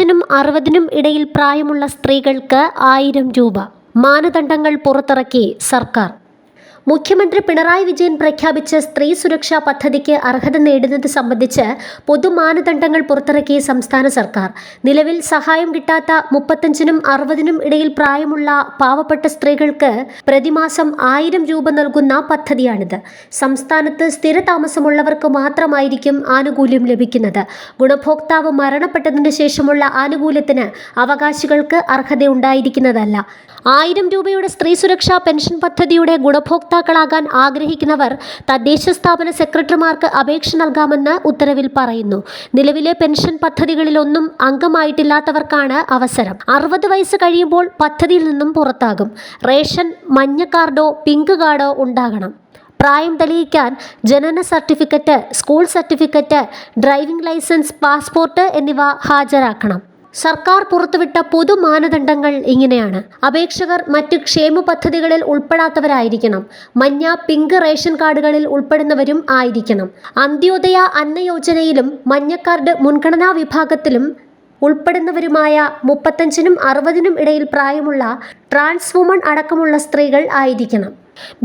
മുപ്പത്തഞ്ചിനും അറുപതിനും ഇടയിൽ പ്രായമുള്ള സ്ത്രീകൾക്ക് ആയിരം രൂപ. മാനദണ്ഡങ്ങൾ പുറത്തിറക്കി സർക്കാർ. മുഖ്യമന്ത്രി പിണറായി വിജയൻ പ്രഖ്യാപിച്ച സ്ത്രീ സുരക്ഷാ പദ്ധതിക്ക് അർഹത നേടുന്നത് സംബന്ധിച്ച് പൊതുമാനദണ്ഡങ്ങൾ പുറത്തിറക്കിയ സംസ്ഥാന സർക്കാർ. നിലവിൽ സഹായം കിട്ടാത്ത മുപ്പത്തഞ്ചിനും അറുപതിനും ഇടയിൽ പ്രായമുള്ള പാവപ്പെട്ട സ്ത്രീകൾക്ക് പ്രതിമാസം ആയിരം രൂപ നൽകുന്ന പദ്ധതിയാണിത്. സംസ്ഥാനത്ത് സ്ഥിരതാമസമുള്ളവർക്ക് മാത്രമായിരിക്കും ആനുകൂല്യം ലഭിക്കുന്നത്. ഗുണഭോക്താവ് മരണപ്പെട്ടതിന് ശേഷമുള്ള ആനുകൂല്യത്തിന് അവകാശികൾക്ക് അർഹതയുണ്ടായിരിക്കുന്നതല്ല. ആയിരം രൂപയുടെ സ്ത്രീ സുരക്ഷാ പെൻഷൻ പദ്ധതിയുടെ ഗുണഭോക്താക്കളാകാൻ ആഗ്രഹിക്കുന്നവർ തദ്ദേശ സ്ഥാപന സെക്രട്ടറിമാർക്ക് അപേക്ഷ നൽകാമെന്ന് ഉത്തരവിൽ പറയുന്നു. നിലവിലെ പെൻഷൻ പദ്ധതികളിലൊന്നും അംഗമായിട്ടില്ലാത്തവർക്കാണ് അവസരം. അറുപത് വയസ്സ് കഴിയുമ്പോൾ പദ്ധതിയിൽ നിന്നും പുറത്താകും. റേഷൻ മഞ്ഞ കാർഡോ പിങ്ക് കാർഡോ ഉണ്ടാകണം. പ്രായം തെളിയിക്കാൻ ജനന certificate school certificate driving licence passport എന്നിവ ഹാജരാക്കണം. സർക്കാർ പുറത്തുവിട്ട പൊതു മാനദണ്ഡങ്ങൾ ഇങ്ങനെയാണ്. അപേക്ഷകർ മറ്റ് ക്ഷേമ പദ്ധതികളിൽ ഉൾപ്പെടാത്തവരായിരിക്കണം. മഞ്ഞ പിങ്ക് റേഷൻ കാർഡുകളിൽ ഉൾപ്പെടുന്നവരും ആയിരിക്കണം. അന്ത്യോദയ അന്ന യോജനയിലും മഞ്ഞക്കാർഡ് മുൻഗണനാ വിഭാഗത്തിലും ഉൾപ്പെടുന്നവരുമായ മുപ്പത്തഞ്ചിനും അറുപതിനും ഇടയിൽ പ്രായമുള്ള ട്രാൻസ് വുമൺ അടക്കമുള്ള സ്ത്രീകൾ ആയിരിക്കണം.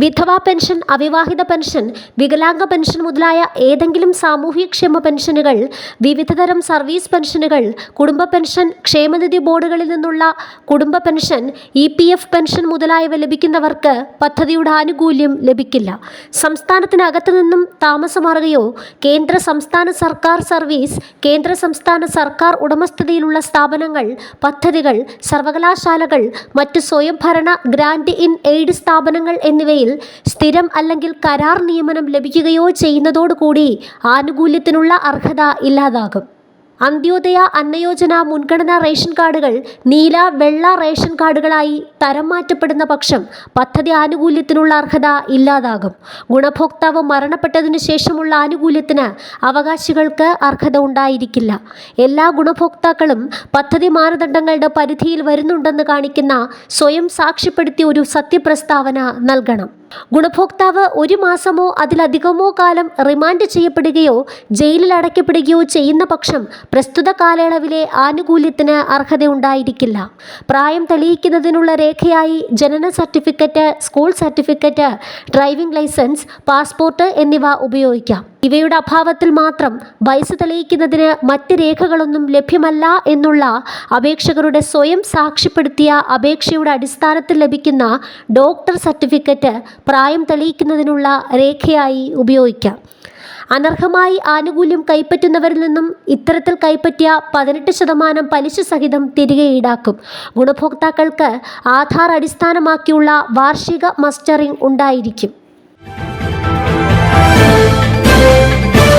വിധവാ പെൻഷൻ അവിവാഹിത പെൻഷൻ വികലാംഗ പെൻഷൻ മുതലായ ഏതെങ്കിലും സാമൂഹ്യക്ഷേമ പെൻഷനുകൾ വിവിധതരം സർവീസ് പെൻഷനുകൾ കുടുംബ പെൻഷൻ ക്ഷേമനിധി ബോർഡുകളിൽ നിന്നുള്ള കുടുംബ pension E P F pension മുതലായവ ലഭിക്കുന്നവർക്ക് പദ്ധതിയുടെ ആനുകൂല്യം ലഭിക്കില്ല. സംസ്ഥാനത്തിനകത്തു നിന്നും താമസമാറുകയോ കേന്ദ്ര സംസ്ഥാന സർക്കാർ സർവീസ് കേന്ദ്ര സംസ്ഥാന സർക്കാർ ഉടമസ്ഥതയിലുള്ള സ്ഥാപനങ്ങൾ പദ്ധതികൾ സർവകലാശാലകൾ മറ്റ് സ്വയംഭരണ ഗ്രാൻഡ് ഇൻ എയ്ഡ് സ്ഥാപനങ്ങൾ എന്നിവയിൽ സ്ഥിരം അല്ലെങ്കിൽ കരാർ നിയമനം ലഭിക്കുകയോ ചെയ്യുന്നതോടുകൂടി ആനുകൂല്യത്തിനുള്ള അർഹത ഇല്ലാതാകും. അന്ത്യോദയ അന്നയോജന മുൻഗണനാ റേഷൻ കാർഡുകൾ നീല വെള്ള റേഷൻ കാർഡുകളായി തരം മാറ്റപ്പെടുന്ന പക്ഷം പദ്ധതി ആനുകൂല്യത്തിനുള്ള അർഹത ഇല്ലാതാകും. ഗുണഭോക്താവ് മരണപ്പെട്ടതിനു ശേഷമുള്ള ആനുകൂല്യത്തിന് അവകാശികൾക്ക് അർഹത ഉണ്ടായിരിക്കില്ല. എല്ലാ ഗുണഭോക്താക്കളും പദ്ധതി മാനദണ്ഡങ്ങളുടെ പരിധിയിൽ വരുന്നുണ്ടെന്ന് കാണിക്കുന്ന സ്വയം സാക്ഷ്യപ്പെടുത്തിയ ഒരു സത്യപ്രസ്താവന നൽകണം. ഗുണഭോക്താവ് ഒരു മാസമോ അതിലധികമോ കാലം റിമാൻഡ് ചെയ്യപ്പെടുകയോ ജയിലിൽ അടയ്ക്കപ്പെടുകയോ ചെയ്യുന്ന പക്ഷം പ്രസ്തുത കാലയളവിലെ ആനുകൂല്യത്തിന് അർഹതയുണ്ടായിരിക്കില്ല. പ്രായം തെളിയിക്കുന്നതിനുള്ള രേഖയായി ജനന certificate school certificate driving licence passport എന്നിവ ഉപയോഗിക്കാം. ഇവയുടെ അഭാവത്തിൽ മാത്രം വയസ്സ് തെളിയിക്കുന്നതിന് മറ്റ് രേഖകളൊന്നും ലഭ്യമല്ല എന്നുള്ള അപേക്ഷകരുടെ സ്വയം സാക്ഷ്യപ്പെടുത്തിയ അപേക്ഷയുടെ അടിസ്ഥാനത്തിൽ ലഭിക്കുന്ന ഡോക്ടർ സർട്ടിഫിക്കറ്റ് പ്രായം തെളിയിക്കുന്നതിനുള്ള രേഖയായി ഉപയോഗിക്കാം. അനർഹമായി ആനുകൂല്യം കൈപ്പറ്റുന്നവരിൽ നിന്നും ഇത്തരത്തിൽ കൈപ്പറ്റിയ പതിനെട്ട് ശതമാനം പലിശ സഹിതം തിരികെ ഈടാക്കും. ഗുണഭോക്താക്കൾക്ക് ആധാർ അടിസ്ഥാനമാക്കിയുള്ള വാർഷിക മസ്റ്ററിംഗ് ഉണ്ടായിരിക്കും.